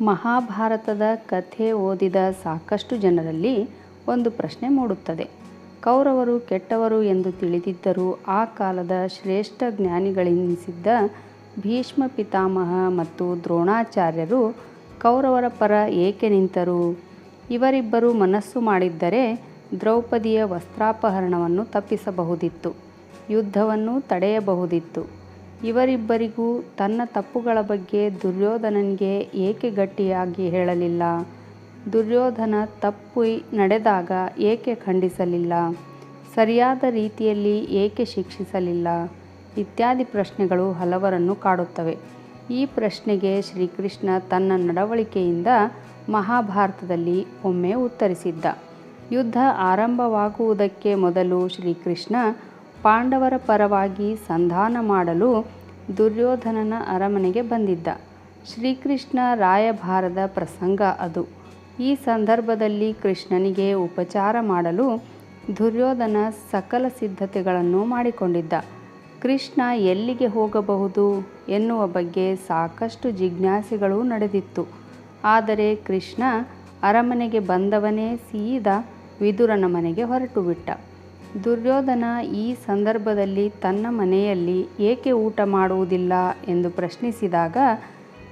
ಮಹಾಭಾರತದ ಕಥೆ ಓದಿದ ಸಾಕಷ್ಟು ಜನರಲ್ಲಿ ಒಂದು ಪ್ರಶ್ನೆ ಮೂಡುತ್ತದೆ. ಕೌರವರು ಕೆಟ್ಟವರು ಎಂದು ತಿಳಿದಿದ್ದರೂ ಆ ಕಾಲದ ಶ್ರೇಷ್ಠ ಜ್ಞಾನಿಗಳೆನಿಸಿದ್ದ ಭೀಷ್ಮ ಪಿತಾಮಹ ಮತ್ತು ದ್ರೋಣಾಚಾರ್ಯರು ಕೌರವರ ಪರ ಏಕೆ ನಿಂತರು? ಇವರಿಬ್ಬರು ಮನಸ್ಸು ಮಾಡಿದ್ದರೆ ದ್ರೌಪದಿಯ ವಸ್ತ್ರಾಪಹರಣವನ್ನು ತಪ್ಪಿಸಬಹುದಿತ್ತು, ಯುದ್ಧವನ್ನು ತಡೆಯಬಹುದಿತ್ತು. ಇವರಿಬ್ಬರಿಗೂ ತನ್ನ ತಪ್ಪುಗಳ ಬಗ್ಗೆ ದುರ್ಯೋಧನನಿಗೆ ಏಕೆ ಗಟ್ಟಿಯಾಗಿ ಹೇಳಲಿಲ್ಲ? ದುರ್ಯೋಧನ ತಪ್ಪು ನಡೆದಾಗ ಏಕೆ ಖಂಡಿಸಲಿಲ್ಲ? ಸರಿಯಾದ ರೀತಿಯಲ್ಲಿ ಏಕೆ ಶಿಕ್ಷಿಸಲಿಲ್ಲ? ಇತ್ಯಾದಿ ಪ್ರಶ್ನೆಗಳು ಹಲವರನ್ನು ಕಾಡುತ್ತವೆ. ಈ ಪ್ರಶ್ನೆಗೆ ಶ್ರೀಕೃಷ್ಣ ತನ್ನ ನಡವಳಿಕೆಯಿಂದ ಮಹಾಭಾರತದಲ್ಲಿ ಒಮ್ಮೆ ಉತ್ತರಿಸಿದ್ದ. ಯುದ್ಧ ಆರಂಭವಾಗುವುದಕ್ಕೆ ಮೊದಲು ಶ್ರೀಕೃಷ್ಣ ಪಾಂಡವರ ಪರವಾಗಿ ಸಂಧಾನ ಮಾಡಲು ದುರ್ಯೋಧನನ ಅರಮನೆಗೆ ಬಂದಿದ್ದ. ಶ್ರೀಕೃಷ್ಣ ರಾಯಭಾರದ ಪ್ರಸಂಗ ಅದು. ಈ ಸಂದರ್ಭದಲ್ಲಿ ಕೃಷ್ಣನಿಗೆ ಉಪಚಾರ ಮಾಡಲು ದುರ್ಯೋಧನ ಸಕಲ ಸಿದ್ಧತೆಗಳನ್ನು ಮಾಡಿಕೊಂಡಿದ್ದ. ಕೃಷ್ಣ ಎಲ್ಲಿಗೆ ಹೋಗಬಹುದು ಎನ್ನುವ ಬಗ್ಗೆ ಸಾಕಷ್ಟು ಜಿಜ್ಞಾಸೆಗಳು ನಡೆದಿತ್ತು. ಆದರೆ ಕೃಷ್ಣ ಅರಮನೆಗೆ ಬಂದವನೇ ಸೀದ ವಿದುರನ ಮನೆಗೆ ಹೊರಟು ಬಿಟ್ಟ ದುರ್ಯೋಧನ ಈ ಸಂದರ್ಭದಲ್ಲಿ ತನ್ನ ಮನೆಯಲ್ಲಿ ಏಕೆ ಊಟ ಮಾಡುವುದಿಲ್ಲ ಎಂದು ಪ್ರಶ್ನಿಸಿದಾಗ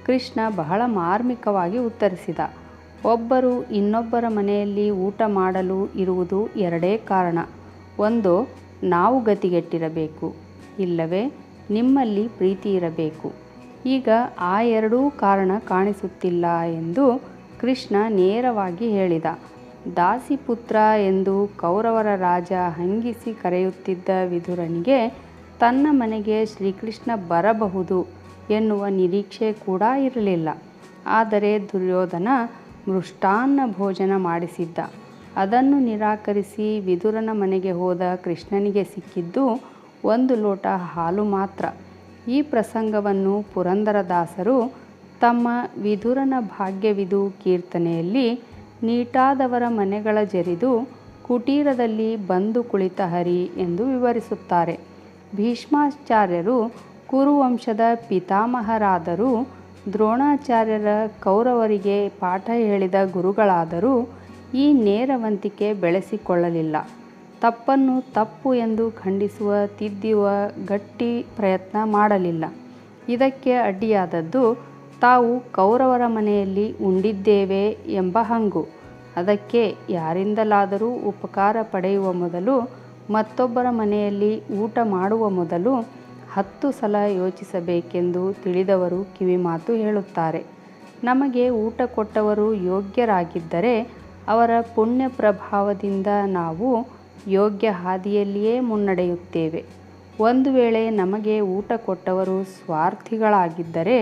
ಕೃಷ್ಣ ಬಹಳ ಮಾರ್ಮಿಕವಾಗಿ ಉತ್ತರಿಸಿದ, ಒಬ್ಬರು ಇನ್ನೊಬ್ಬರ ಮನೆಯಲ್ಲಿ ಊಟ ಮಾಡಲು ಇರುವುದು ಎರಡೇ ಕಾರಣ. ಒಂದು, ನಾವು ಗತಿಗೆಟ್ಟಿರಬೇಕು, ಇಲ್ಲವೇ ನಿಮ್ಮಲ್ಲಿ ಪ್ರೀತಿ ಇರಬೇಕು. ಈಗ ಆ ಎರಡೂ ಕಾರಣ ಕಾಣಿಸುತ್ತಿಲ್ಲ ಎಂದು ಕೃಷ್ಣ ನೇರವಾಗಿ ಹೇಳಿದ. ದಾಸಿಪುತ್ರ ಎಂದು ಕೌರವರ ರಾಜ ಹಂಗಿಸಿ ಕರೆಯುತ್ತಿದ್ದ ವಿದುರನಿಗೆ, ತನ್ನ ಮನೆಗೆ ಶ್ರೀಕೃಷ್ಣ ಬರಬಹುದು ಎನ್ನುವ ನಿರೀಕ್ಷೆ ಕೂಡ ಇರಲಿಲ್ಲ. ಆದರೆ ದುರ್ಯೋಧನ ಮೃಷ್ಟಾನ್ನ ಭೋಜನ ಮಾಡಿಸಿದ್ದ. ಅದನ್ನು ನಿರಾಕರಿಸಿ ವಿದುರನ ಮನೆಗೆ ಹೋದ ಕೃಷ್ಣನಿಗೆ ಸಿಕ್ಕಿದ್ದು ಒಂದು ಲೋಟ ಹಾಲು ಮಾತ್ರ. ಈ ಪ್ರಸಂಗವನ್ನು ಪುರಂದರದಾಸರು ತಮ್ಮ ವಿದುರನ ಭಾಗ್ಯವಿದು ಕೀರ್ತನೆಯಲ್ಲಿ ನೀಟಾದವರ ಮನೆಗಳ ಜರಿದು ಕುಟೀರದಲ್ಲಿ ಬಂದು ಕುಳಿತ ಹರಿ ಎಂದು ವಿವರಿಸುತ್ತಾರೆ. ಭೀಷ್ಮಾಚಾರ್ಯರು ಕುರುವಂಶದ ಪಿತಾಮಹರಾದರೂ ದ್ರೋಣಾಚಾರ್ಯರ ಕೌರವರಿಗೆ ಪಾಠ ಹೇಳಿದ ಗುರುಗಳಾದರೂ ಈ ನೇರವಂತಿಕೆ ಬೆಳೆಸಿಕೊಳ್ಳಲಿಲ್ಲ. ತಪ್ಪನ್ನು ತಪ್ಪು ಎಂದು ಖಂಡಿಸುವ, ತಿದ್ದುವ ಗಟ್ಟಿ ಪ್ರಯತ್ನ ಮಾಡಲಿಲ್ಲ. ಇದಕ್ಕೆ ಅಡ್ಡಿಯಾದದ್ದು ತಾವು ಕೌರವರ ಮನೆಯಲ್ಲಿ ಉಂಡಿದ್ದೇವೆ ಎಂಬ ಹಂಗು. ಅದಕ್ಕೆ ಯಾರಿಂದಲಾದರೂ ಉಪಕಾರ ಪಡೆಯುವ ಮೊದಲು ಮತ್ತೊಬ್ಬರ ಮನೆಯಲ್ಲಿ ಊಟ ಮಾಡುವ ಮೊದಲು ಹತ್ತು ಸಲ ಯೋಚಿಸಬೇಕೆಂದು ತಿಳಿದವರು ಕಿವಿಮಾತು ಹೇಳುತ್ತಾರೆ. ನಮಗೆ ಊಟ ಕೊಟ್ಟವರು ಯೋಗ್ಯರಾಗಿದ್ದರೆ ಅವರ ಪುಣ್ಯ ಪ್ರಭಾವದಿಂದ ನಾವು ಯೋಗ್ಯ ಹಾದಿಯಲ್ಲಿಯೇ ಮುನ್ನಡೆಯುತ್ತೇವೆ. ಒಂದು ವೇಳೆ ನಮಗೆ ಊಟ ಕೊಟ್ಟವರು ಸ್ವಾರ್ಥಿಗಳಾಗಿದ್ದರೆ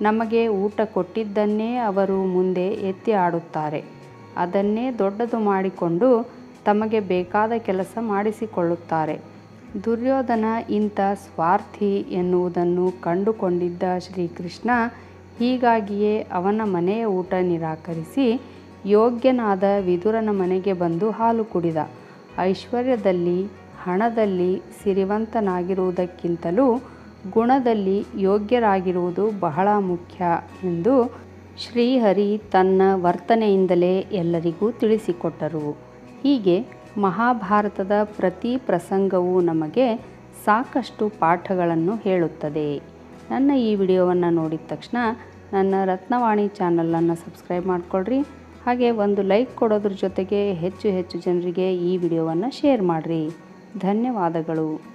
ನಮಗೆ ಊಟ ಕೊಟ್ಟಿದ್ದನ್ನೇ ಅವರು ಮುಂದೆ ಎತ್ತಿ ಆಡುತ್ತಾರೆ. ಅದನ್ನೇ ದೊಡ್ಡದು ಮಾಡಿಕೊಂಡು ತಮಗೆ ಬೇಕಾದ ಕೆಲಸ ಮಾಡಿಸಿಕೊಳ್ಳುತ್ತಾರೆ. ದುರ್ಯೋಧನ ಇಂಥ ಸ್ವಾರ್ಥಿ ಎನ್ನುವುದನ್ನು ಕಂಡುಕೊಂಡಿದ್ದ ಶ್ರೀಕೃಷ್ಣ ಹೀಗಾಗಿಯೇ ಅವನ ಮನೆಯ ಊಟ ನಿರಾಕರಿಸಿ ಯೋಗ್ಯನಾದ ವಿದುರನ ಮನೆಗೆ ಬಂದು ಹಾಲು ಕುಡಿದ. ಐಶ್ವರ್ಯದಲ್ಲಿ, ಹಣದಲ್ಲಿ ಸಿರಿವಂತನಾಗಿರುವುದಕ್ಕಿಂತಲೂ ಗುಣದಲ್ಲಿ ಯೋಗ್ಯರಾಗಿರುವುದು ಬಹಳ ಮುಖ್ಯ ಎಂದು ಶ್ರೀಹರಿ ತನ್ನ ವರ್ತನೆಯಿಂದಲೇ ಎಲ್ಲರಿಗೂ ತಿಳಿಸಿಕೊಟ್ಟರು. ಹೀಗೆ ಮಹಾಭಾರತದ ಪ್ರತಿ ಪ್ರಸಂಗವೂ ನಮಗೆ ಸಾಕಷ್ಟು ಪಾಠಗಳನ್ನು ಹೇಳುತ್ತದೆ. ನನ್ನ ಈ ವಿಡಿಯೋವನ್ನು ನೋಡಿದ ತಕ್ಷಣ ನನ್ನ ರತ್ನವಾಣಿ ಚಾನಲನ್ನು ಸಬ್ಸ್ಕ್ರೈಬ್ ಮಾಡಿಕೊಳ್ರಿ. ಹಾಗೆ ಒಂದು ಲೈಕ್ ಕೊಡೋದ್ರ ಜೊತೆಗೆ ಹೆಚ್ಚು ಹೆಚ್ಚು ಜನರಿಗೆ ಈ ವಿಡಿಯೋವನ್ನು ಶೇರ್ ಮಾಡಿರಿ. ಧನ್ಯವಾದಗಳು.